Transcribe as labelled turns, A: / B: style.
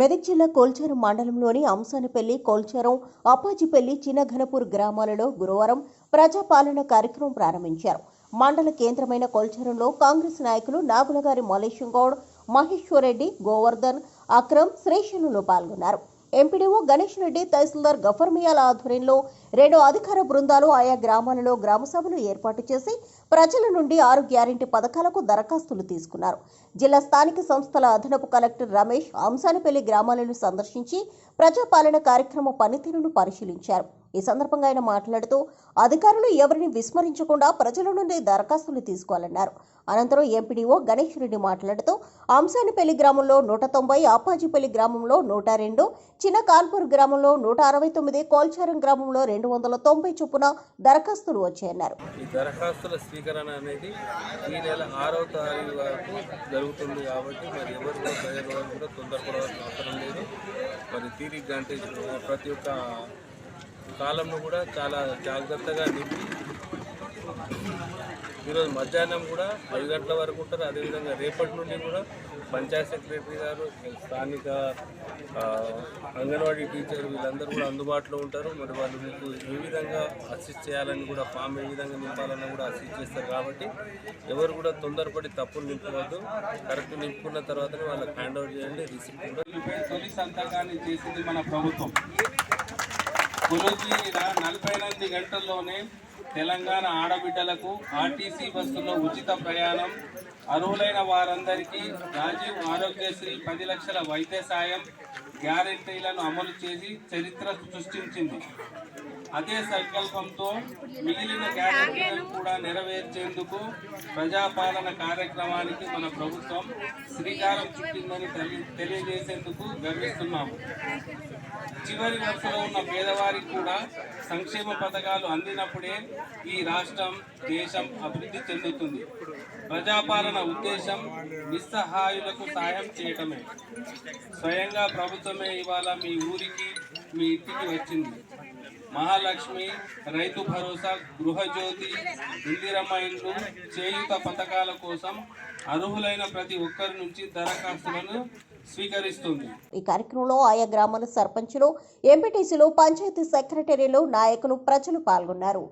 A: మెదక్ జిల్లా కోల్చారం మండలంలోని అంసానపల్లి కోల్చారం అప్పాజిపల్లి చిన్నఘనపూర్ గ్రామాలలో గురువారం ప్రజాపాలన కార్యక్రమం ప్రారంభించారు. మండల కేంద్రమైన కోల్చారంలో కాంగ్రెస్ నాయకులు నాగులగారి మలేశం గౌడ్ మహేశ్వర్ రెడ్డి గోవర్ధన్ అక్రమ్ శ్రీశైలంలో పాల్గొన్నారు. ఎంపీడీఓ గణేష్ రెడ్డి తహసీల్దార్ గఫర్మియాల ఆధ్వర్యంలో రెండు అధికార బృందాలు ఆయా గ్రామాలలో గ్రామ సభలు ఏర్పాటు చేసి ప్రజల నుండి ఆరు గ్యారెంటీ పథకాలకు దరఖాస్తులు తీసుకున్నారు. జిల్లా స్థానిక సంస్థల అదనపు కలెక్టర్ రమేష్ అంసానపల్లి గ్రామాలను సందర్శించి ప్రజాపాలన కార్యక్రమ పనితీరును పరిశీలించారు. ఈ సందర్భంగా ఆయన మాట్లాడుతూ అధికారులు ఎవరిని విస్మరించకుండా ప్రజల నుండి దరఖాస్తులు తీసుకోవాలన్నారు. అనంతరం ఎంపీడీఓ గణేష్ రెడ్డి మాట్లాడుతూ అంశానిపల్లి గ్రామంలో నూట తొంభై ఆపాజీపల్లి గ్రామంలో నూట రెండు చిన్న కాన్పూర్ గ్రామంలో నూట అరవై తొమ్మిది కోల్చారం గ్రామంలో రెండు వందల తొంభై చొప్పున దరఖాస్తులు వచ్చాయన్నారు.
B: ఈ దరఖాస్తుల స్వీకరణ అనేది ఈ నెల ఆరో తారీఖు వరకు జరుగుతుంది కాబట్టి మరి ఎవరు కూడా కూడా తొందరపడవలసిన అవసరం లేదు. మరి తీరిగ్గా అంటే ప్రతి ఒక్క కాలంలో కూడా చాలా జాగ్రత్తగా నింపి ఈరోజు మధ్యాహ్నం కూడా ఐదు గంటల వరకు ఉంటారు. అదేవిధంగా రేపటి నుండి కూడా పంచాయత్ సెక్రటరీ గారు స్థానిక అంగన్వాడీ టీచర్ వీళ్ళందరూ కూడా అందుబాటులో ఉంటారు. మరి వాళ్ళు మీకు ఏ విధంగా అసిస్ట్ చేయాలని కూడా ఫామ్ ఏ విధంగా నింపాలని కూడా అసిస్ట్ చేస్తారు కాబట్టి ఎవరు కూడా తొందరపడి తప్పులు నింపవద్దు. కరెక్ట్ నింపుకున్న తర్వాతనే వాళ్ళకి హ్యాండ్ ఓవర్ చేయండి రిసిప్ట్
C: తొలి సంతకాన్ని చేసింది మన ప్రభుత్వం. గురూజీ నలభై ఎనిమిది గంటల్లోనే తెలంగాణ ఆడబిడ్డలకు ఆర్టీసీ బస్సులో ఉచిత ప్రయాణం. అర్హులైన వారందరికీ రాజీవ్ ఆరోగ్యశ్రీ పది లక్షల వైద్య సాయం గ్యారెంటీలను అమలు చేసి చరిత్ర సృష్టించింది. అదే సంకల్పంతో మిగిలిన గ్యారెంటీలను కూడా నెరవేర్చేందుకు ప్రజాపాలన కార్యక్రమానికి మన ప్రభుత్వం శ్రీకారం చుట్టిందని తెలి- తెలియజేసేందుకు గర్విస్తున్నాము. చివరి వరుసలో ఉన్న పేదవారికి కూడా సంక్షేమ పథకాలు అందినప్పుడే ఈ రాష్ట్రం దేశం అభివృద్ధి చెందుతుంది. ప్రజాపాలన ఉద్దేశం నిస్సహాయులకు సాయం చేయటమే. స్వయంగా ప్రభుత్వమే ఇవాళ మీ ఊరికి మీ ఇంటికి వచ్చింది. మహాలక్ష్మి రైతు భరోసా గృహజ్యోతి ఇందిరమ్మ ఇండ్లు చేయుత పథకాల కోసం అర్హులైన ప్రతి ఒక్కరి నుంచి దరఖాస్తులను స్వీకరిస్తుంది.
A: ఈ కార్యక్రమంలో ఆయా గ్రామాల సర్పంచులు ఎంపీటీసీలు పంచాయతీ సెక్రటరీలు నాయకులు ప్రజలు పాల్గొన్నారు.